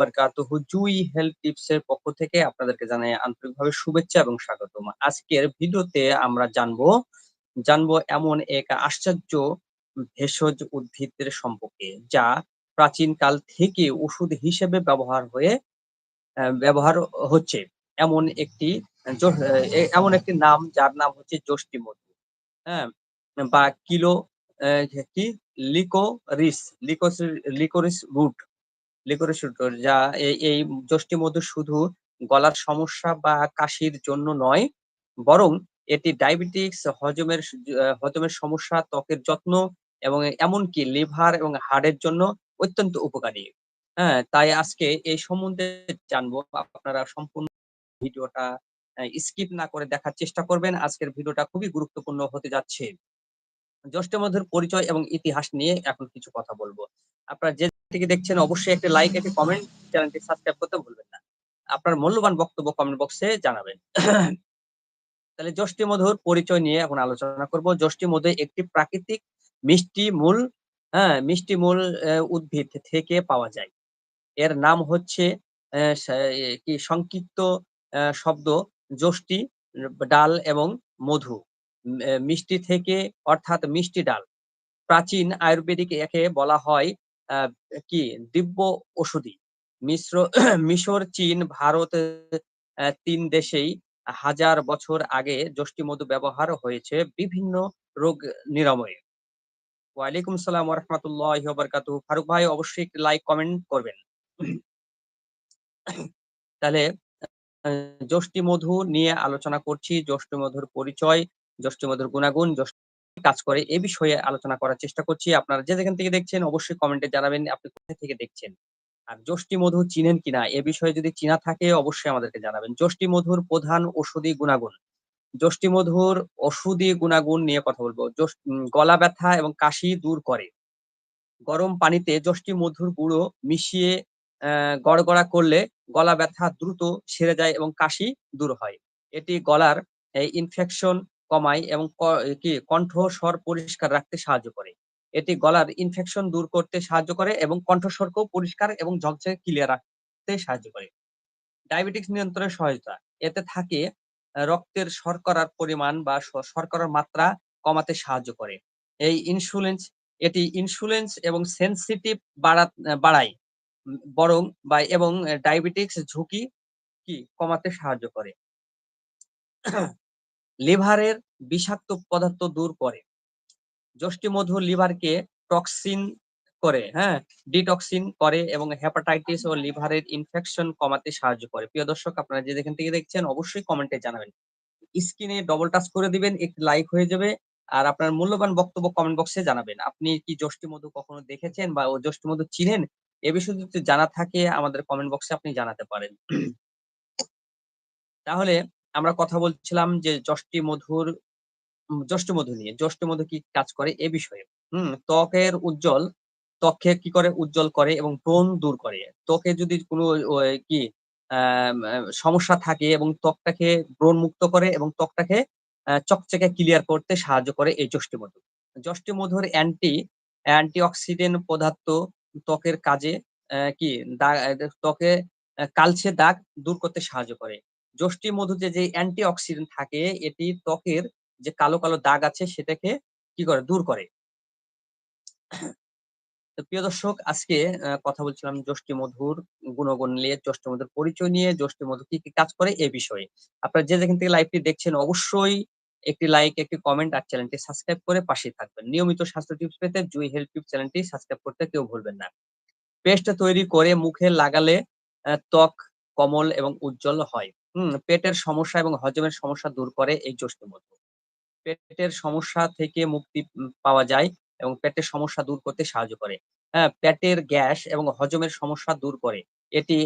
বারাকাতুহু জুই health tips এর পক্ষ থেকে আপনাদেরকে জানাই আন্তরিকভাবে শুভেচ্ছা এবং স্বাগতম। আজকের ভিডিওতে আমরা জানব জানব এমন এক আশ্চর্য ভেষজ উদ্ভিদের সম্পর্কে যা প্রাচীনকাল থেকে ওষুধ হিসেবে ব্যবহার হয়ে ব্যবহার হচ্ছে। এমন একটি এমন একটি নাম যার নাম হচ্ছে যষ্টিমধু। হ্যাঁ? বা কিলো কি liquorice liquorice root liquorice root যা এই এই যষ্টিমধু শুধু গলার সমস্যা বা কাশির জন্য নয়, বরং এটি ডায়াবেটিকস, হজমের হজমের সমস্যা, ত্বকের যত্ন এবং এমনকি লিভার এবং হার্টের জন্য অত্যন্ত উপকারী। হ্যাঁ? তাই আজকে এই সম্বন্ধে জানব। আপনারা সম্পূর্ণ ভিডিওটা স্কিপ না করে দেখার চেষ্টা করবেন। আজকের ভিডিওটা খুবই গুরুত্বপূর্ণ হতে যাচ্ছে। যষ্টিমধুর পরিচয় এবং ইতিহাস নিয়ে এখন কিছু কথা বলব। আপনারা যে থেকে দেখছেন অবশ্যই একটি লাইক, একটি কমেন্ট, চ্যানেলটি সাবস্ক্রাইব করতে ভুলবেন না। আপনার মূল্যবান বক্তব্য কমেন্ট বক্সে জানাবেন। তাহলে যষ্টিমধুর পরিচয় নিয়ে এখন আলোচনা করব। মধু একটি প্রাকৃতিক মিষ্টি মূল হ্যাঁ? মিষ্টি মূল উদ্ভিদ থেকে পাওয়া যায়। এর নাম হচ্ছে কি সংক্ষিপ্ত শব্দ যষ্টি, ডাল এবং মধু। মিষ্টি থেকে অর্থাৎ মিষ্টি ডাল। প্রাচীন আয়ুর্বেদিক একে বলা হয় কি দিব্য ওষুধি মিশ্র মিশর, চীন, ভারত তিন দেশেই হাজার বছর আগে যষ্টিমধু ব্যবহার হয়েছে বিভিন্ন রোগ নিরাময়ে। ওয়ালাইকুম ওয়া রাহমাতুল্লাহি ওয়া বারাকাতুহু। ফারুক ভাই অবশ্যই লাইক কমেন্ট করবেন। তাহলে যষ্টিমধু নিয়ে আলোচনা করছি। যষ্টিমধুর পরিচয়, যষ্টিমধুর গুণাগুণ, যষ্টি কাজ করে এ বিষয়ে আলোচনা করার চেষ্টা করছি। আপনারা যে যেখান থেকে দেখছেন অবশ্যই কমেন্টে জানাবেন আপনি কোথা থেকে দেখছেন। আর যষ্টিমধু চিনেন কিনা এ বিষয়ে যদি চিনা থাকে অবশ্যই আমাদেরকে জানাবেন। যষ্টিমধুর প্রধান ঔষধি গুণাগুণ। যষ্টিমধুর ওষুধি গুণাগুণ নিয়ে কথা বলব গলা ব্যথা এবং কাশি দূর করে। গরম পানিতে যষ্টিমধুর গুঁড়ো মিশিয়ে গড়গড়া করলে গলা ব্যথা দ্রুত সেরে যায় এবং কাশি দূর হয়। এটি গলার ইনফেকশন কমায় এবং ক কণ্ঠস্বর পরিষ্কার রাখতে সাহায্য করে। এটি গলার ইনফেকশন দূর করতে সাহায্য করে এবং কণ্ঠস্বরকেও পরিষ্কার এবং ঝকঝকে ক্লিয়ার রাখতে সাহায্য করে। ডায়াবেটিকস নিয়ন্ত্রণে সহায়তা। এতে থাকে রক্তের শর্করার পরিমাণ বা শর্করার মাত্রা কমাতে সাহায্য করে। এই ইনসুলেন্স এটি ইনসুলেন্স এবং সেনসিটিভ বাড়া, বাড়ায়। বরং বা এবং ডায়াবেটিকস ঝুঁকি কি, কমাতে সাহায্য করে। লিভারের বিষাক্ত পদার্থ দূর করে। যষ্টিমধু লিভারকে টক্সিন করে, হ্যাঁ? ডিটক্সিন করে এবং হেপাটাইটিস ও লিভারের ইনফেকশন কমাতে সাহায্য করে। প্রিয় দর্শক আপনারা যে যেখান থেকে দেখছেন অবশ্যই কমেন্টে জানাবেন। স্ক্রিনে ডবল টাচ করে দিবেন, একটি লাইক হয়ে যাবে। আর আপনার মূল্যবান বক্তব্য কমেন্ট বক্সে জানাবেন। আপনি কি যষ্টিমধু কখনো দেখেছেন বা ও যষ্টিমধু চিনেন? এ বিষয়ে যদি জানা থাকে আমাদের কমেন্ট বক্সে আপনি জানাতে পারেন। তাহলে আমরা কথা বলছিলাম যে যষ্টি মধুর উম যষ্টিমধু নিয়ে। যষ্টিমধু কি কাজ করে এ বিষয়ে। হুম? ত্বকের উজ্জ্বল, ত্বককে কি করে উজ্জ্বল করে এবং ব্রণ দূর করে। ত্বকে যদি কোনো কি সমস্যা থাকে এবং ত্বকটাকে ব্রণ মুক্ত করে এবং ত্বকটাকে চকচকে ক্লিয়ার করতে সাহায্য করে এই যষ্টিমধু। যষ্টিমধুর অ্যান্টি অ্যান্টিঅক্সিডেন্ট পদার্থ ত্বকের কাজে কি ত্বকে, আ, কালচে দাগ দূর করতে সাহায্য করে। যষ্টিমধুতে যে অ্যান্টি অক্সিডেন্ট থাকে এটি ত্বকের যে কালো, কালো দাগ আছে সেটাকে কি করে? দূর করে। তো প্রিয় দর্শক আজকে কথা বলছিলাম যষ্টিমধুর গুণগুণ নিয়ে, যষ্টিমধুর পরিচয় নিয়ে, যষ্টিমধু কি, কি কাজ করে এ বিষয়ে। আপনারা যে যেখান থেকে লাইভটি দেখছেন অবশ্যই একটি লাইক, একটি কমেন্ট আর চ্যানেলটি সাবস্ক্রাইব করে পাশেই থাকবেন। নিয়মিত স্বাস্থ্য টিপস পেতে জুই হেলথ টিপস চ্যানেলটি সাবস্ক্রাইব করতে কেউ ভুলবেন না। পেস্ট তৈরি করে মুখে লাগালে ত্বক কোমল এবং উজ্জ্বল হয়। হুম? পেটের সমস্যা এবং হজমের সমস্যা দূর করে এই যষ্টিমধু। পেটের সমস্যা থেকে মুক্তি পাওয়া যায় এবং পেটের সমস্যা দূর করতে সাহায্য করে। হ্যাঁ? পেটের গ্যাস এবং হজমের সমস্যা দূর করে। এটি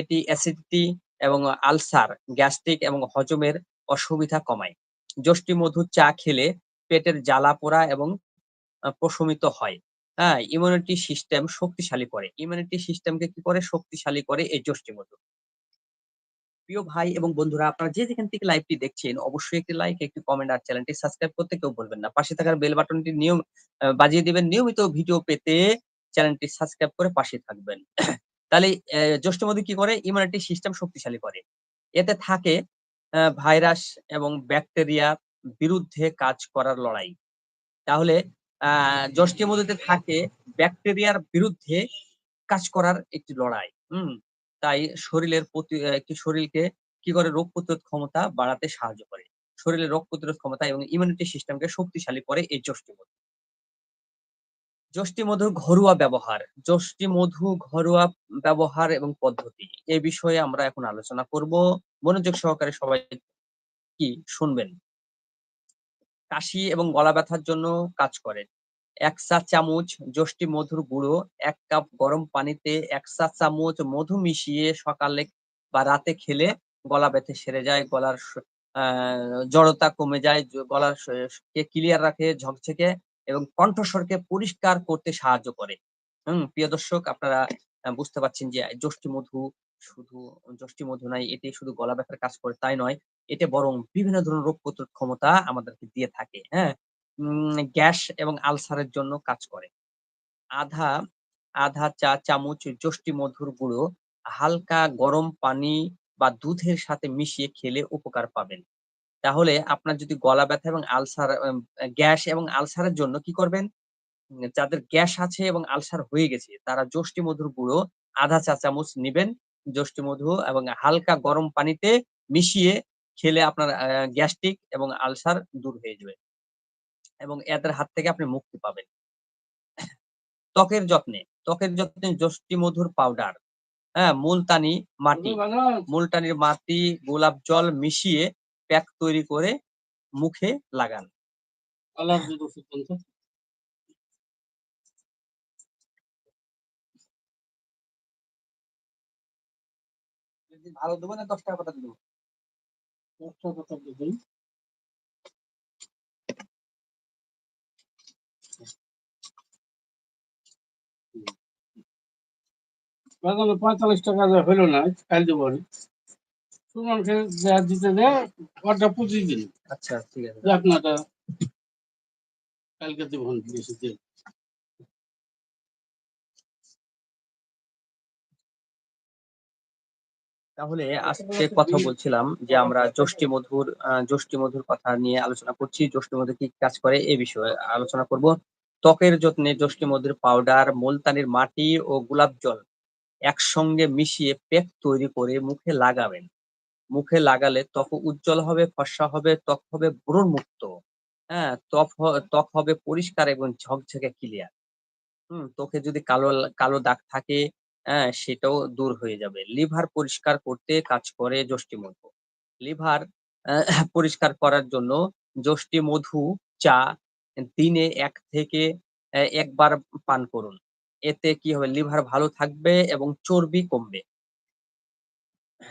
এটি অ্যাসিডিটি এবং আলসার, গ্যাস্ট্রিক এবং হজমের অসুবিধা কমায়। যষ্টিমধু চা খেলে পেটের জ্বালা-পোড়া এবং আ প্রশমিত হয়। হ্যাঁ? ইমিউনিটি সিস্টেম শক্তিশালী করে। ইমিউনিটি সিস্টেমকে কি করে? শক্তিশালী করে এই যষ্টিমধু। প্রিয় ভাই এবং বন্ধুরা আপনারা যে যেখান থেকে লাইভটি দেখছেন অবশ্যই একটি লাইক, একটি কমেন্ট আর চ্যানেলটি সাবস্ক্রাইব করতে কেউ ভুলবেন না। পাশে থাকার বেল বাটনটি নিয়ম বাজিয়ে দিবেন। নিয়মিত ভিডিও পেতে চ্যানেলটি সাবস্ক্রাইব করে পাশে থাকবেন। তাহলে অ্যা যষ্টি মধু কি করে? ইমিউনিটি সিস্টেম শক্তিশালী করে। এতে থাকে ভাইরাস এবং ব্যাকটেরিয়া বিরুদ্ধে কাজ করার লড়াই। তাহলে আ যষ্টি মধুতে থাকে ব্যাকটেরিয়ার বিরুদ্ধে কাজ করার একটি লড়াই। হুম? তাই শরীরের প্রতি একটি শরীরকে কি করে রোগ প্রতিরোধ ক্ষমতা বাড়াতে সাহায্য করে। শরীরের রোগ প্রতিরোধ ক্ষমতা এবং ইমিউনিটি সিস্টেমকে শক্তিশালী করে এই যষ্টি মধু। যষ্টি মধুর ঘরোয়া ব্যবহার। যষ্টি মধু ঘরোয়া ব্যবহার এবং পদ্ধতি। এ বিষয়ে আমরা এখন আলোচনা করব। মনোযোগ সহকারে সবাই কি শুনবেন। কাশি এবং গলা ব্যথার জন্য কাজ করে। ১ চা চামচ যষ্টি মধুর গুঁড়ো এক কাপ গরম পানিতে ১ চা চামচ মধু মিশিয়ে সকালে বা রাতে খেলে গলা ব্যথা সেরে যায়। গলার জড়তা কমে যায়। গলার কে ক্লিয়ার রাখে ঝকঝকে এবং কণ্ঠস্বরকে পরিষ্কার করতে সাহায্য করে। হুম? প্রিয় দর্শক আপনারা বুঝতে পারছেন যে যষ্টি মধু শুধু যষ্টি মধু নয়, এটি শুধু গলা ব্যথার কাজ করে তাই নয়। এতে বরং বিভিন্ন ধরনের রোগ প্রতিরোধ ক্ষমতা আমাদেরকে দিয়ে থাকে। হ্যাঁ? গ্যাস এবং আলসারের জন্য কাজ করে। আধা, আধা চা চামচ যষ্টি মধুর গুঁড়ো হালকা গরম পানি বা দুধের সাথে মিশিয়ে খেলে উপকার পাবেন। তাহলে আপনার যদি গলা ব্যথা এবং আলসার গ্যাস এবং আলসারের জন্য কি করবেন? যাদের গ্যাস আছে এবং আলসার হয়ে গেছে তারা যষ্টি মধুর গুঁড়ো আধা চা চামচ নিবেন। যষ্টি মধু এবং হালকা গরম পানিতে মিশিয়ে খেলে আপনার গ্যাস্ট্রিক এবং আলসার দূর হয়ে যাবে। এবং এদের হাত থেকে আপনি মুক্তি পাবেন। ত্বকের যত্নে, ত্বকের যত্নে যষ্টি মধুর পাউডার, হ্যাঁ? মুলতানি মাটি, মুলতানির মাটি, গোলাপ জল মিশিয়ে প্যাক তৈরি করে মুখে লাগান। ভালো দেবো না ৳১০ পাতা দেবো? একটা কথা বলি। বাজারে ৳৪৫ যা হইল না, কাল দেবো নি। সুমনকে যা দিতে ওটা প্রতিদিন। আচ্ছা ঠিক আছে। এটা কালকে দেবো নি, বেশি দিন। তাহলে আজকে কথা বলছিলাম যে আমরা যষ্টি মধুর আ যষ্টি মধুর কথা নিয়ে আলোচনা করছি। যষ্টি মধু কি কাজ করে এ বিষয়ে আলোচনা করব। ত্বকের যত্নে যষ্টি মধুর পাউডার, মুলতানির মাটি ও গোলাপ জল একসঙ্গে মিশিয়ে প্যাক তৈরি করে মুখে লাগাবেন। মুখে লাগালে ত্বক উজ্জ্বল হবে, ফর্সা হবে, ত্বক হবে ব্রণমুক্ত। হ্যাঁ? ত্বক ত্বক হবে পরিষ্কার এবং ঝকঝকে ক্লিয়ার। হুম? ত্বকে যদি কালো কালো দাগ থাকে, হ্যাঁ? সেটাও দূর হয়ে যাবে। লিভার পরিষ্কার করতে কাজ করে যষ্টি মধু। লিভার পরিষ্কার করার জন্য যষ্টি মধু চা দিনে এক থেকে একবার পান করুন। এতে কি হবে? লিভার ভালো থাকবে এবং চর্বি কমবে।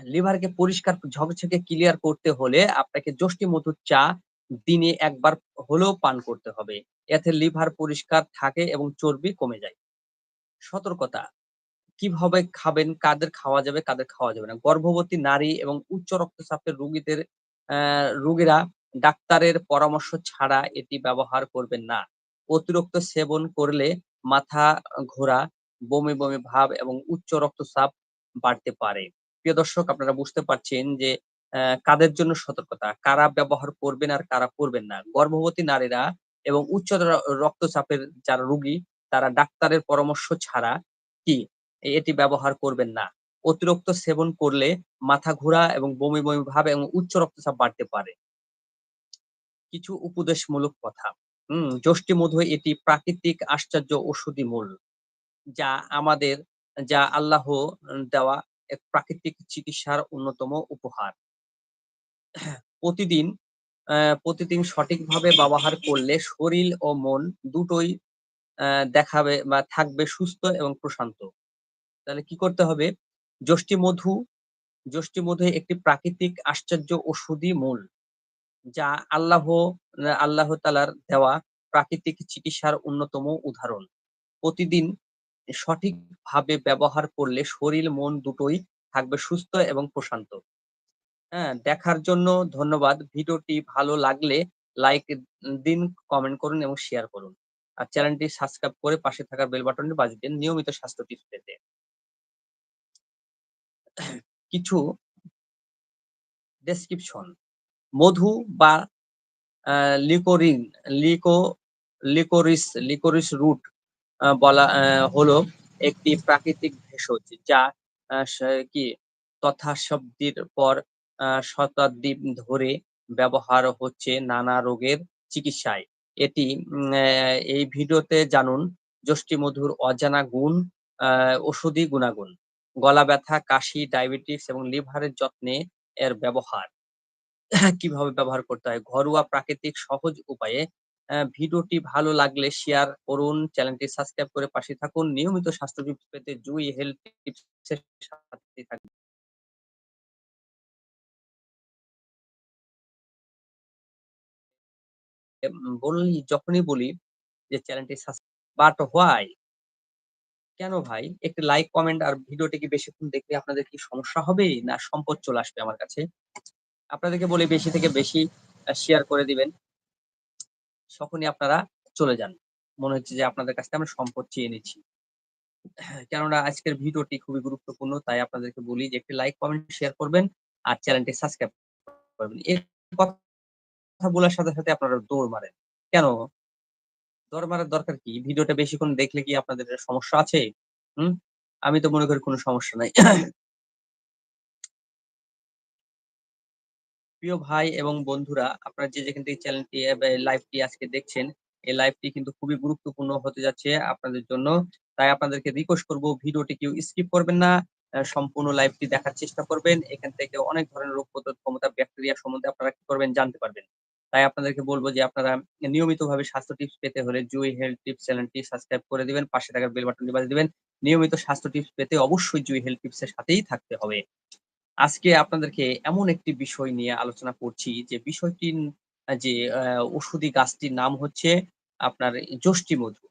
লিভারকে পরিষ্কার ঝকঝকে ক্লিয়ার করতে হলে আপনাকে যষ্টি মধুর চা দিনে একবার হলেও পান করতে হবে। এতে লিভার পরিষ্কার থাকে এবং চর্বি কমে যায়। সতর্কতা, কীভাবে খাবেন, কাদের খাওয়া যাবে, কাদের খাওয়া যাবে না। গর্ভবতী নারী এবং উচ্চ রক্তচাপের রোগীদের রোগীরা ডাক্তারের পরামর্শ ছাড়া এটি ব্যবহার করবেন না। অতিরিক্ত সেবন করলে মাথা ঘোরা, বমি, বমি ভাব এবং উচ্চ রক্তচাপ বাড়তে পারে। প্রিয় দর্শক আপনারা বুঝতে পারছেন যে কাদের জন্য সতর্কতা, কারা ব্যবহার করবেন আর কারা করবেন না। গর্ভবতী নারীরা এবং উচ্চ রক্তচাপের যারা রোগী তারা ডাক্তারের পরামর্শ ছাড়া কি এটি ব্যবহার করবেন না। অতিরিক্ত সেবন করলে মাথা ঘোরা এবং বমি, বমি ভাব এবং উচ্চ রক্তচাপ বাড়তে পারে। কিছু উপদেশমূলক কথা। হুম? যষ্টি মধু এটি প্রাকৃতিক আশ্চর্য ঔষধি মূল। যা আমাদের যা আল্লাহ দেওয়া এক প্রাকৃতিক চিকিৎসার অন্যতম উপহার। প্রতিদিন প্রতিদিন সঠিকভাবে ব্যবহার করলে শরীর ও মন দুটোই দেখাবে বা থাকবে সুস্থ এবং প্রশান্ত। তাহলে কি করতে হবে? যষ্টি মধু, মধু একটি প্রাকৃতিক আশ্চর্য ঔষধি মূল। যা আল্লাহ আল্লাহ তালার দেওয়া প্রাকৃতিক চিকিৎসার অন্যতম উদাহরণ। প্রতিদিন সঠিকভাবে ব্যবহার করলে শরীর মন দুটোই থাকবে সুস্থ এবং প্রশান্ত। হ্যাঁ? দেখার জন্য ধন্যবাদ। ভিডিওটি ভালো লাগলে লাইক দিন, কমেন্ট করুন এবং শেয়ার করুন। আর চ্যানেলটি সাবস্ক্রাইব করে পাশে থাকা বেল বাটনটি বাজিয়ে দিন নিয়মিত স্বাস্থ্য টিপস পেতে। কিছু ডেসক্রিপশন মধু বা লিকোরিন লিকো লিকোরিস লিকোরিস রুট বলা হলো একটি প্রাকৃতিক ভেষজ যা কি তথাশব্দির পর শতাব্দী ধরে ব্যবহার হচ্ছে নানা রোগের চিকিৎসায়। এটি এই ভিডিওতে জানুন যষ্টিমধুর অজানা গুণ, আ ঔষধি গুণাগুণ, গলা ব্যথা, কাশি, ডায়াবেটিস এবং লিভারের যত্নে এর ব্যবহার। কীভাবে ব্যবহার করতে হয়? ঘরোয়া প্রাকৃতিক সহজ উপায়ে। ভিডিওটি ভালো লাগলে শেয়ার করুন, চ্যানেলটি সাবস্ক্রাইব করে পাশে থাকুন। নিয়মিত স্বাস্থ্য টিপস পেতে জুই হেলথ টিপস এর সাথেই থাকুন। বললি যখনই বলি যে চ্যানেলটি বাট হোয়াই? কেন ভাই? একটি লাইক, কমেন্ট আর ভিডিওটি কি বেশিক্ষণ দেখলে আপনাদের কি সমস্যা হবে? না সম্পদ চলে আসবে আমার কাছে? আপনাদেরকে বলি বেশি থেকে বেশি শেয়ার করে দিবেন। তখনই আপনারা চলে যান। মনে হচ্ছে যে আপনাদের কাছ থেকে আমরা সম্পদ চেয়ে নিচ্ছি। কেননা আজকের ভিডিওটি খুবই গুরুত্বপূর্ণ। তাই আপনাদেরকে বলি যে একটি লাইক, কমেন্ট, শেয়ার করবেন আর চ্যানেলটি সাবস্ক্রাইব করবেন। এর কথা বলার সাথে, সাথে আপনারা দৌড় মারেন। কেন? দৌড় মারার দরকার কি? ভিডিওটা বেশিক্ষণ দেখলে কি আপনাদের সমস্যা আছে? হুম? আমি তো মনে করি কোনো সমস্যা নাই। প্রিয় ভাই এবং বন্ধুরা, আপনারা যে যেখান থেকে চ্যানেলটি লাইভটি আজকে দেখছেন, এই লাইভটি কিন্তু খুবই গুরুত্বপূর্ণ হতে যাচ্ছে আপনাদের জন্য। তাই আপনাদেরকে রিকোয়েস্ট করব ভিডিওটি কেউ স্কিপ করবেন না। সম্পূর্ণ লাইভটি দেখার চেষ্টা করবেন। এখান থেকে অনেক ধরনের রোগ প্রতিরোধ ক্ষমতা, ব্যাকটেরিয়া সম্বন্ধে আপনারা কি করবেন? জানতে পারবেন। তাই আপনাদেরকে বলব যে আপনারা নিয়মিতভাবে স্বাস্থ্য টিপস পেতে হলে জুই হেলথ টিপস চ্যানেলটি সাবস্ক্রাইব করে দিবেন। পাশে থাকা বেল বাটনটি বাজিয়ে দিবেন। নিয়মিত স্বাস্থ্য টিপস পেতে অবশ্যই জুই হেলথ টিপস এর সাথেই থাকতে হবে। আজকে আপনাদেরকে এমন একটি বিষয় নিয়ে আলোচনা করছি যে বিষয়টি যে ওষুধি গাছটির নাম হচ্ছে আপনার যষ্টি মধু।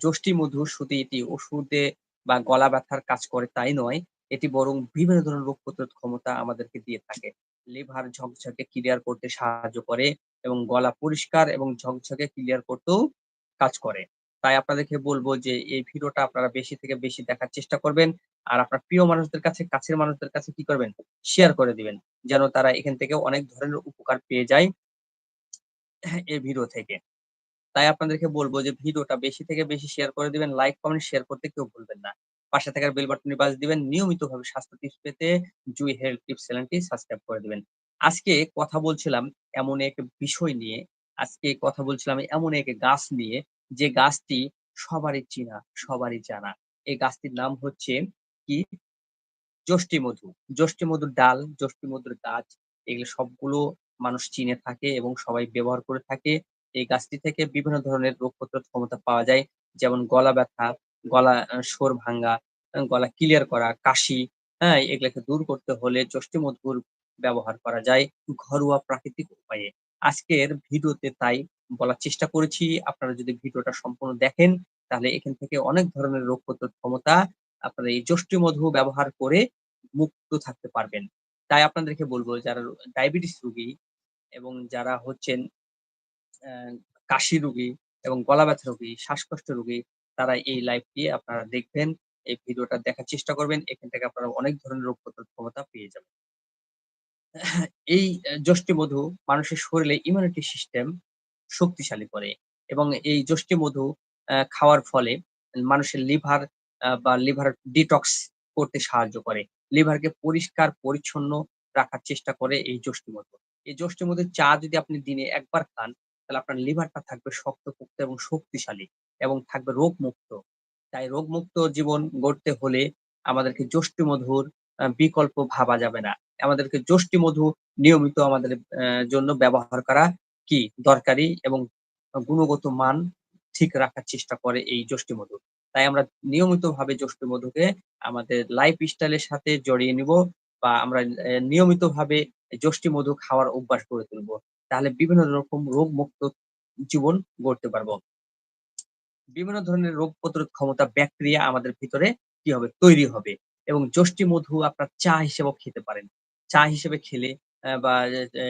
যষ্টি মধু শুধু এটি ওষুধে বা গলা ব্যথার কাজ করে তাই নয়, এটি বরং বিভিন্ন ধরনের রোগ প্রতিরোধ ক্ষমতা আমাদেরকে দিয়ে থাকে। লিভার ঝকঝকে ক্লিয়ার করতে সাহায্য করে এবং গলা পরিষ্কার এবং ঝকঝকে ক্লিয়ার করতেও কাজ করে। তাই আপনাদেরকে বলব যে এই ভিডিওটা আপনারা বেশি থেকে বেশি দেখার চেষ্টা করবেন। আর আপনার প্রিয় মানুষদের কাছে, কাছের মানুষদের কাছে কি করবেন? শেয়ার করে দিবেন। যেন তারা এখান থেকে অনেক ধরনের উপকার পেয়ে যায় এই ভিডিও থেকে। তাই আপনাদেরকে বলব যে ভিডিওটা বেশি থেকে বেশি শেয়ার করে দিবেন। লাইক, কমেন্ট, শেয়ার করতে কেউ ভুলবেন না। পাশে থাকার বেল বাটনটি বাজ দিবেন। নিয়মিতভাবে স্বাস্থ্য টিপস পেতে জুই হেলথ টিপস চ্যানেলটি সাবস্ক্রাইব করে দিবেন। আজকে কথা বলছিলাম এমন এক বিষয় নিয়ে, আজকে কথা বলছিলাম এমন এক গাছ নিয়ে যে গাছটি সবারই চেনা সবারই জানা। এই গাছটির নাম হচ্ছে কি? যষ্টি মধু। যষ্টি মধুর ডাল, যষ্টি মধুর গাছ এগুলো সবগুলো মানুষ চিনে থাকে এবং সবাই ব্যবহার করে থাকে। এই গাছটি থেকে বিভিন্ন ধরনের রোগ প্রতিরোধ ক্ষমতা পাওয়া যায়। যেমন গলা ব্যথা, গলা আ স্বর ভাঙ্গা, গলা ক্লিয়ার করা, কাশি, হ্যাঁ? এগুলাকে দূর করতে হলে যষ্টি মধুর ব্যবহার করা যায় ঘরোয়া প্রাকৃতিক উপায়ে। আজকের ভিডিওতে তাই বলার চেষ্টা করেছি। আপনারা যদি ভিডিওটা সম্পূর্ণ দেখেন তাহলে এখান থেকে অনেক ধরনের রোগ প্রতিরোধ ক্ষমতা আপনারা এই যষ্টি মধু ব্যবহার করে মুক্ত থাকতে পারবেন। তাই আপনাদেরকে বলব যারা ডায়াবেটিস রোগী এবং যারা হচ্ছেন কাশি রোগী এবং গলা ব্যথা রোগী, শ্বাসকষ্ট রোগী তারা এই লাইভটি আপনারা দেখবেন। এই ভিডিওটা দেখার চেষ্টা করবেন। এখান থেকে আপনারা অনেক ধরনের রোগ প্রতিরোধ ক্ষমতা পেয়ে যাবেন। এই যষ্টি মধু মানুষের শরীরে ইমিউনিটি সিস্টেম শক্তিশালী করে এবং এই যষ্টি মধু খাওয়ার ফলে মানুষের লিভার বা লিভার ডিটক্স করতে সাহায্য করে। লিভারকে পরিষ্কার পরিচ্ছন্ন রাখার চেষ্টা করে এই যষ্টি মধু। এই যষ্টি মধুর চা যদি আপনি দিনে একবার খান, তাহলে আপনার লিভারটা থাকবে শক্তপোক্ত এবং শক্তিশালী এবং থাকবে রোগমুক্ত। তাই রোগমুক্ত জীবন গড়তে হলে আমাদেরকে যষ্টি মধুর আ বিকল্প ভাবা যাবে না। আমাদেরকে যষ্টি মধু নিয়মিত আমাদের জন্য ব্যবহার করা কি? দরকারি এবং গুণগত মান ঠিক রাখার চেষ্টা করে এই যষ্টি মধু। তাই আমরা নিয়মিতভাবে যষ্টি মধুকে আমাদের লাইফ স্টাইল এর সাথে জড়িয়ে নিব বা আমরা নিয়মিতভাবে যষ্টি মধু খাওয়ার অভ্যাস করে তুলব। তাহলে বিভিন্ন রকম রোগ মুক্ত জীবন গড়তে পারব বিভিন্ন ধরনের রোগ প্রতিরোধ ক্ষমতা ব্যাকটেরিয়া আমাদের ভিতরে কি হবে? তৈরি হবে এবং যষ্টি মধু আপনার চা হিসেবেও খেতে পারেন। চা হিসেবে খেলে বা এ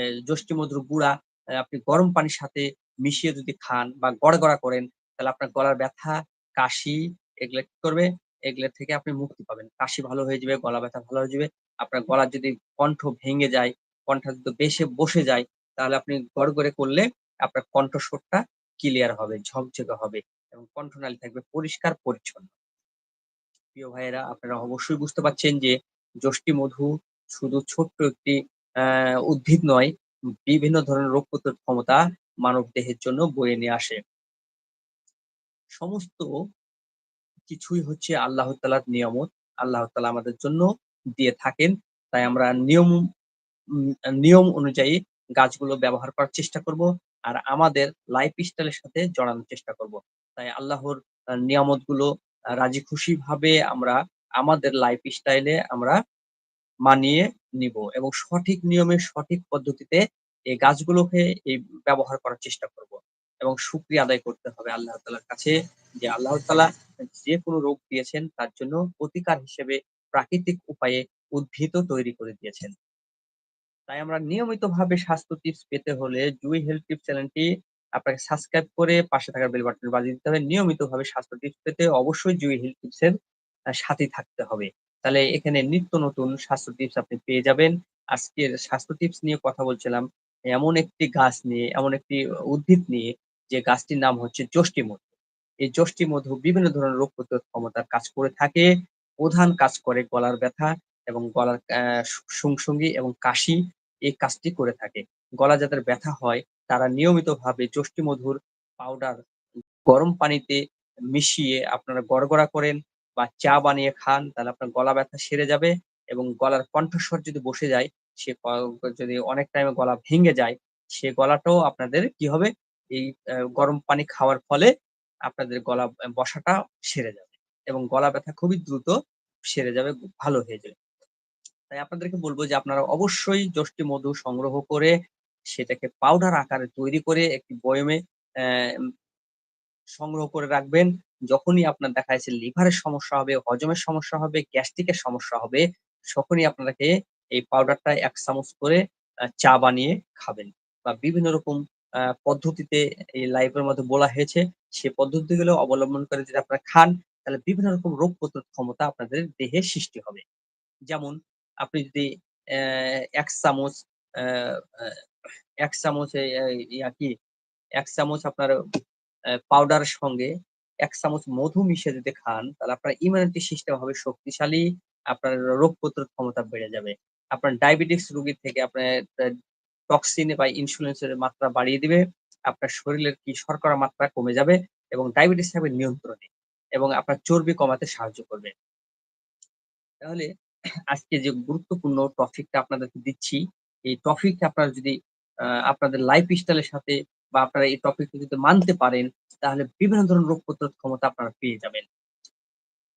মধুর গুঁড়া আপনি গরম পানির সাথে মিশিয়ে যদি খান বা গড়গড়া করেন, তাহলে আপনার গলার ব্যথা, কাশি এগুলো কি করবে? এগুলা থেকে আপনি মুক্তি পাবেন। কাশি ভালো হয়ে যাবে, গলা ব্যথা ভালো হয়ে যাবে আপনার গলার যদি কণ্ঠ ভেঙে যায়, কণ্ঠ যদি বেশি বসে যায়, তাহলে আপনি গড়গড়ে করলে আপনার কণ্ঠস্বরটা ক্লিয়ার হবে, ঝকঝকে হবে এবং কণ্ঠনালী থাকবে পরিষ্কার পরিচ্ছন্ন। প্রিয় ভাইয়েরা আপনারা অবশ্যই বুঝতে পারছেন যে যষ্টি মধু শুধু ছোট্ট একটি উদ্ভিদ নয়, বিভিন্ন ধরনের রোগ প্রতিরোধ ক্ষমতা মানব দেহের জন্য বয়ে নিয়ে আসে। সমস্ত কিছুই হচ্ছে আল্লাহ তালার নিয়ামত। আল্লাহ তালা আমাদের জন্য দিয়ে থাকেন। তাই আমরা নিয়ম নিয়ম অনুযায়ী গাছগুলো ব্যবহার করার চেষ্টা করব। আর আমাদের লাইফ স্টাইল এর সাথে জড়ানোর চেষ্টা করব। তাই আল্লাহর নিয়ামতগুলো রাজি খুশিভাবে আমরা আমাদের লাইফ স্টাইল আমরা মানিয়ে নিব এবং সঠিক নিয়মে সঠিক পদ্ধতিতে এই গাছগুলোকে এই ব্যবহার করার চেষ্টা করব। এবং শুকরিয়া আদায় করতে হবে আল্লাহ তাআলার কাছে যে আল্লাহ তালা যে কোনো রোগ দিয়েছেন তার জন্য প্রতিকার হিসেবে প্রাকৃতিক উপায়ে উদ্ভিদও তৈরি করে দিয়েছেন। তাই আমরা নিয়মিতভাবে স্বাস্থ্য টিপস পেতে হলে জুই হেলথ টিপস চ্যানেলটি আপনাকে সাবস্ক্রাইব করে পাশে থাকার বেল বাটনটি বাজিয়ে দিতে হবে। নিয়মিতভাবে স্বাস্থ্য টিপস পেতে অবশ্যই জুই হেলথ টিপস এর আ সাথেই থাকতে হবে। তাহলে এখানে নিত্য নতুন স্বাস্থ্য টিপস আপনি পেয়ে যাবেন। আজকের স্বাস্থ্য টিপস নিয়ে কথা বলছিলাম এমন একটি গাছ নিয়ে, এমন একটি উদ্ভিদ নিয়ে যে গাছটির নাম হচ্ছে যষ্টি মধু। এই যষ্টি মধু বিভিন্ন ধরনের রোগ প্রতিরোধ ক্ষমতার কাজ করে থাকে। প্রধান কাজ করে গলার ব্যথা এবং গলার সুংসুঙ্গি এবং কাশি এই কাজটি করে থাকে। গলা যাদের ব্যথা হয়, তারা নিয়মিতভাবে যষ্টি মধুর পাউডার গরম পানিতে মিশিয়ে আপনারা গড়গড়া করেন বা চা বানিয়ে খান, তাহলে আপনার গলা ব্যথা সেরে যাবে এবং গলার কণ্ঠস্বর যদি বসে যায়, সে যদি অনেক টাইমে গলা ভেঙে যায়, সে গলাটাও আপনাদের কি হবে এই গরম পানি খাওয়ার ফলে আপনাদের গলা বসাটা সেরে যাবে এবং গলা ব্যথা খুবই দ্রুত সেরে যাবে, ভালো হয়ে যাবে। তাই আপনাদেরকে বলব যে আপনারা অবশ্যই যষ্টি মধু সংগ্রহ করে সেটাকে পাউডার আকারে তৈরি করে একটি বয়মে সংগ্রহ করে রাখবেন। যখনই আপনার দেখা যাচ্ছে লিভারের সমস্যা হবে, হজমের সমস্যা হবে, গ্যাস্ট্রিকের সমস্যা হবে, তখনই আপনাকে এই পাউডারটা এক চামচ করে চা বানিয়ে খাবেন। বা বিভিন্ন রকম পদ্ধতিতে এই লাইভ এর মধ্যে বলা হয়েছে। সে পদ্ধতিগুলো অবলম্বন করে যদি আপনারা খান তাহলে বিভিন্ন রকম রোগ প্রতিরোধ ক্ষমতা আপনাদের দেহে সৃষ্টি হবে। যেমন আপনি যদি ১ চামচ ১ চামচ কি এক চামচ আপনার পাউডার সঙ্গে এক চামচ মধু মিশিয়ে যদি খান তাহলে আপনার ইমিউনিটি সিস্টেম হবে শক্তিশালী, আপনার রোগ প্রতিরোধ ক্ষমতা বেড়ে যাবে। আপনার ডায়াবেটিস রোগীর থেকে আপনার টক্সিন বা ইনসুলিনস এর মাত্রা বাড়িয়ে দিবে। আপনার শরীরের কি শর্করা মাত্রা কমে যাবে এবং ডায়াবেটিস থাকবে নিয়ন্ত্রণে এবং আপনার চর্বি কমাতে সাহায্য করবে। তাহলে আজকে যে গুরুত্বপূর্ণ টপিকটা আপনাদেরকে দিচ্ছি, এই টপিক আপনারা যদি আপনাদের লাইফ স্টাইলের সাথে বা আপনারা এই টপিকটা যদি মানতে পারেন তাহলে বিভিন্ন ধরনের রোগ প্রতিরোধ ক্ষমতা আপনারা পেয়ে যাবেন।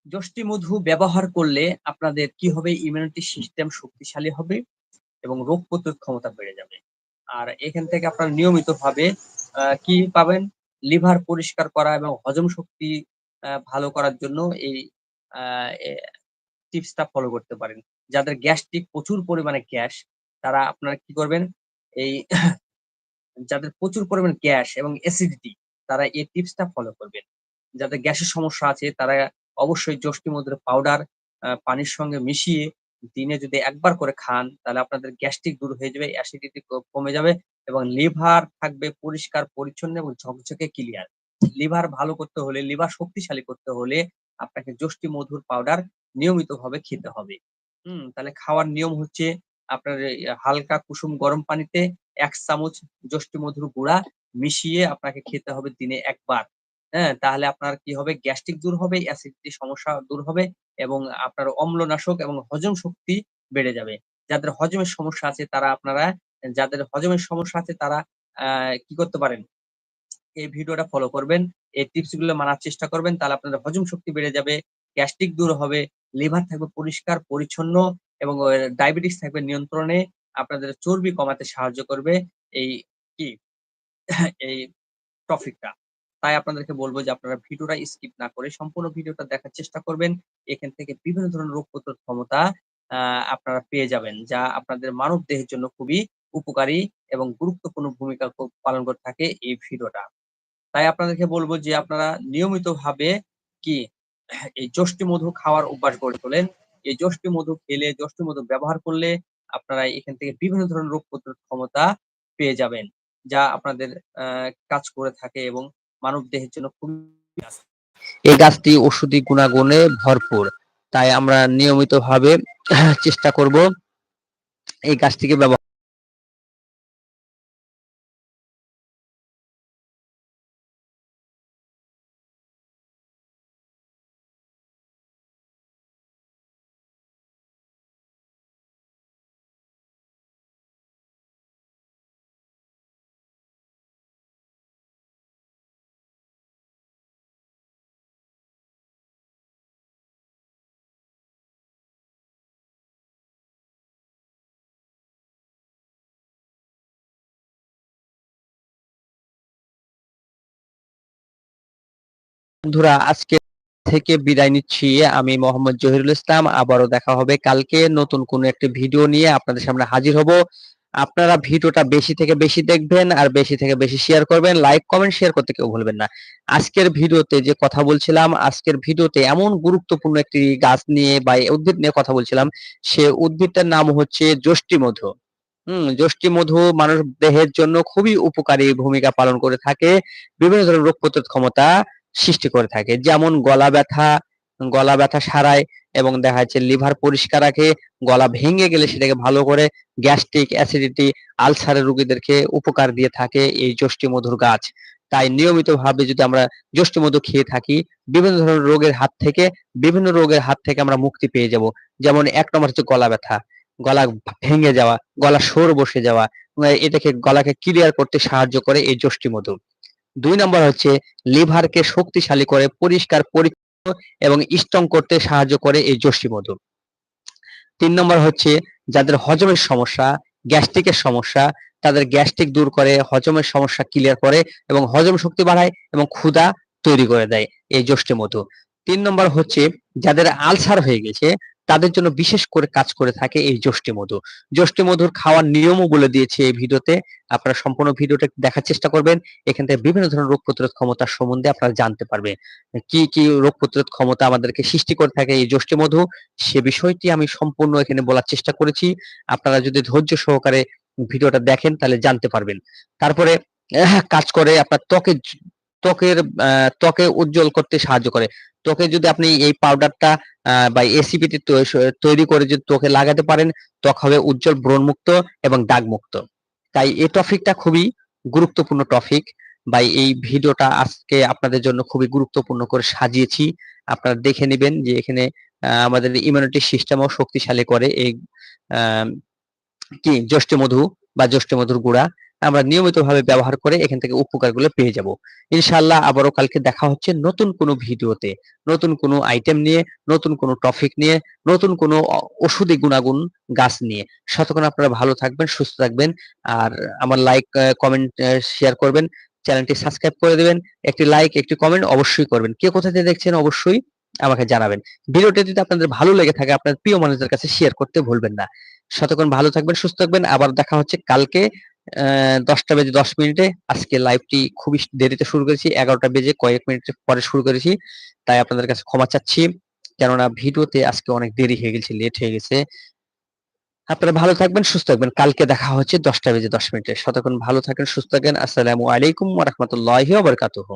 যষ্টি মধু ব্যবহার করলে আপনাদের কি হবে ইমিউনিটি সিস্টেম শক্তিশালী হবে এবং রোগ প্রতিরোধ ক্ষমতা বেড়ে যাবে। আর এখান থেকে আপনারা নিয়মিতভাবে কি পাবেন? লিভার পরিষ্কার করা এবং হজম শক্তি ভালো করার জন্য এই টিপসটা ফলো করতে পারেন। যাদের গ্যাস্ট্রিক প্রচুর পরিমাণে গ্যাস, তারা আপনারা কি করবেন? এই যাদের প্রচুর পরিমাণে গ্যাস এবং অ্যাসিডিটি, তারা এই টিপসটা ফলো করবেন। যাদের গ্যাসের সমস্যা আছে, তারা অবশ্যই যষ্টি মধুর পাউডার পানির সঙ্গে মিশিয়ে দিনে যদি একবার করে খান তাহলে আপনাদের গ্যাস্ট্রিক দূর হয়ে যাবে, অ্যাসিডিটি কমে যাবে এবং লিভার থাকবে পরিষ্কার পরিচ্ছন্ন এবং ঝকঝকে ক্লিয়ার। লিভার ভালো করতে হলে, লিভার শক্তিশালী করতে হলে আপনাকে যষ্টি মধুর পাউডার নিয়মিতভাবে খেতে হবে। হুম? তাহলে খাওয়ার নিয়ম হচ্ছে আপনার হালকা কুসুম গরম পানিতে এক চামচ যষ্টি মধুর গুঁড়া মিশিয়ে আপনাকে খেতে হবে দিনে একবার হ্যাঁ? তাহলে আপনার কি হবে? গ্যাস্ট্রিক দূর হবে, অ্যাসিডিটির সমস্যা দূর হবে এবং আপনার অম্লনাশক এবং হজম শক্তি বেড়ে যাবে। যাদের হজমের সমস্যা আছে তারা আপনারা যাদের হজমের সমস্যা আছে তারা কি করতে পারেন? এই ভিডিওটা ফলো করবেন। এই টিপসগুলো মানার চেষ্টা করবেন। তাহলে আপনাদের হজম শক্তি বেড়ে যাবে, গ্যাস্ট্রিক দূর হবে, লিভার থাকবে পরিষ্কার পরিচ্ছন্ন এবং ডায়াবেটিস থাকবে নিয়ন্ত্রণে। আপনাদের চর্বি কমাতে সাহায্য করবে এই কি? এই টপিকটা। তাই আপনাদেরকে বলব যে আপনারা ভিডিওটা স্কিপ না করে সম্পূর্ণ ভিডিওটা দেখার চেষ্টা করবেন। এখান থেকে বিভিন্ন ধরনের রোগ প্রতিরোধ ক্ষমতা আপনারা পেয়ে যাবেন। যা আপনাদের মানব দেহের জন্য খুবই উপকারী এবং গুরুত্বপূর্ণ ভূমিকা পালন করে থাকে এই ভিডিওটা। তাই আপনাদেরকে বলব যে আপনারা নিয়মিতভাবে কি? এই যষ্টি মধু খাওয়ার অভ্যাস গড়ে তোলেন এই যষ্টি মধু খেলে যষ্টি মধু ব্যবহার করলে আপনারা এখান থেকে বিভিন্ন ধরনের রোগ প্রতিরোধ ক্ষমতা পেয়ে যাবেন, যা আপনাদের কাজ করে থাকে এবং মানব দেহের জন্য খুবই এই গাছটি ওষুধি গুণাগুণে ভরপুর, তাই আমরা নিয়মিতভাবে চেষ্টা করব এই গাছটিকে ব্যবহার বন্ধুরা, আজকে থেকে বিদায় নিচ্ছি। আমি মোহাম্মদ জহিরুল ইসলাম। আবারও দেখা হবে কালকে নতুন কোনো একটি ভিডিও নিয়ে আপনাদের সামনে হাজির হব। আপনারা ভিডিওটা বেশি থেকে বেশি দেখবেন আর বেশি থেকে বেশি শেয়ার করবেন। লাইক কমেন্ট শেয়ার করতে কেউ ভুলবেন না। আজকের ভিডিওতে যে কথা বলছিলাম, আজকের ভিডিওতে এমন গুরুত্বপূর্ণ একটি গাছ নিয়ে বা উদ্ভিদ নিয়ে কথা বলছিলাম। সে উদ্ভিদটার নাম হচ্ছে যষ্টি মধু। হুম যষ্টি মধু মানুষ দেহের জন্য খুবই উপকারী ভূমিকা পালন করে থাকে। বিভিন্ন ধরনের রোগ প্রতিরোধ ক্ষমতা সৃষ্টি করে থাকে। যেমন গলা ব্যথা গলা ব্যথা সারায় এবং দেখা যাচ্ছে লিভার পরিষ্কার রাখে, গলা ভেঙে গেলে সেটাকে ভালো করে গ্যাস্ট্রিক অ্যাসিডিটি, আলসারের রোগীদেরকে উপকার দিয়ে থাকে এই যষ্টি মধুর গাছ। তাই নিয়মিতভাবে যদি আমরা যষ্টি মধু খেয়ে থাকি, বিভিন্ন ধরনের রোগের হাত থেকে, বিভিন্ন রোগের হাত থেকে আমরা মুক্তি পেয়ে যাব। যেমন এক নম্বর হচ্ছে গলা ব্যথা। গলা ভেঙে যাওয়া, গলা সর বসে যাওয়া, এটাকে গলাকে ক্লিয়ার করতে সাহায্য করে এই যষ্টি মধু দুই নম্বর হচ্ছে লিভারকে শক্তিশালী করে, পরিষ্কার, পরিচ্ছন্ন এবং স্ট্রং করতে সাহায্য করে এই যষ্টি মধু। তিন নম্বর হচ্ছে যাদের হজমের সমস্যা গ্যাস্ট্রিকের সমস্যা, তাদের গ্যাস্ট্রিক দূর করে, হজমের সমস্যা ক্লিয়ার করে এবং হজম শক্তি বাড়ায় এবং ক্ষুধা তৈরি করে দেয় এই যষ্টি মধু। তিন নম্বর হচ্ছে যাদের আলসার হয়ে গেছে তাদের জন্য বিশেষ করে কাজ করে থাকে এই যষ্টি মধু। যষ্টি মধুর খাওয়ার নিয়মও বলে দিয়েছে এই ভিডিওতে। আপনারা সম্পূর্ণ ভিডিওটা দেখার চেষ্টা করবেন। এখান থেকে বিভিন্ন ধরনের রোগ প্রতিরোধ ক্ষমতা সম্বন্ধে আপনারা জানতে পারবেন। কি কি রোগ প্রতিরোধ ক্ষমতা আমাদেরকে সৃষ্টি করে থাকে এই যষ্টি মধু, সে বিষয়টি আমি সম্পূর্ণ এখানে বলার চেষ্টা করেছি। আপনারা যদি ধৈর্য সহকারে ভিডিওটা দেখেন তাহলে জানতে পারবেন। তারপরে কাজ করে আপনার ত্বকের ত্বকের ত্বকে উজ্জ্বল করতে সাহায্য করে। ত্বকে যদি আপনি এই পাউডারটা বা এসিপিটি তৈরি করে যদি ত্বকে লাগাতে পারেন, ত্বক হবে উজ্জ্বল ব্রণমুক্ত এবং দাগমুক্ত। তাই এই টপিকটা খুবই গুরুত্বপূর্ণ টপিক বা এই ভিডিওটা আজকে আপনাদের জন্য খুবই গুরুত্বপূর্ণ করে সাজিয়েছি। আপনারা দেখে নেবেন যে এখানে আমাদের ইমিউনিটি সিস্টেমও শক্তিশালী করে এই কি জ্যৈষ্ঠ মধু বা জ্যৈষ্ঠ মধুর গুঁড়া আমরা নিয়মিতভাবে ব্যবহার করে এখান থেকে উপকারগুলো পেয়ে যাব। ইনশাল্লাহ আবারও কালকে দেখা হচ্ছে নতুন কোনো ভিডিওতে। নতুন কোনো আইটেম নিয়ে, নতুন কোনো টপিক নিয়ে, নতুন কোনো ওষুধি গুণাগুণ গাছ নিয়ে। শতক্ষণ আপনারা ভালো থাকবেন, সুস্থ থাকবেন। আর আমার লাইক কমেন্ট শেয়ার করবেন। চ্যানেলটি সাবস্ক্রাইব করে দেবেন। একটি লাইক একটি কমেন্ট অবশ্যই করবেন। কে কোথা থেকে দেখছেন অবশ্যই আমাকে জানাবেন। ভিডিওটি যদি আপনাদের ভালো লেগে থাকে, আপনার প্রিয় মানুষদের কাছে শেয়ার করতে ভুলবেন না। শতক্ষণ ভালো থাকবেন, সুস্থ থাকবেন। আবার দেখা হচ্ছে কালকে দশটা বেজে দশ মিনিটে। আজকে লাইভটি খুবই দেরিতে শুরু করেছি, এগারোটা বেজে কয়েক মিনিট পরে শুরু করেছি, তাই আপনাদের কাছে ক্ষমা চাচ্ছি। কেননা ভিডিওতে আজকে অনেক দেরি হয়ে গেছে লেট হয়ে গেছে। আপনারা ভালো থাকবেন, সুস্থ থাকবেন। কালকে দেখা হচ্ছে দশটা বেজে দশ মিনিটে। সতক্ষণ ভালো থাকেন, সুস্থ থাকেন। আসসালামু আলাইকুম রহমতুল্লাহ বারকাতুহ।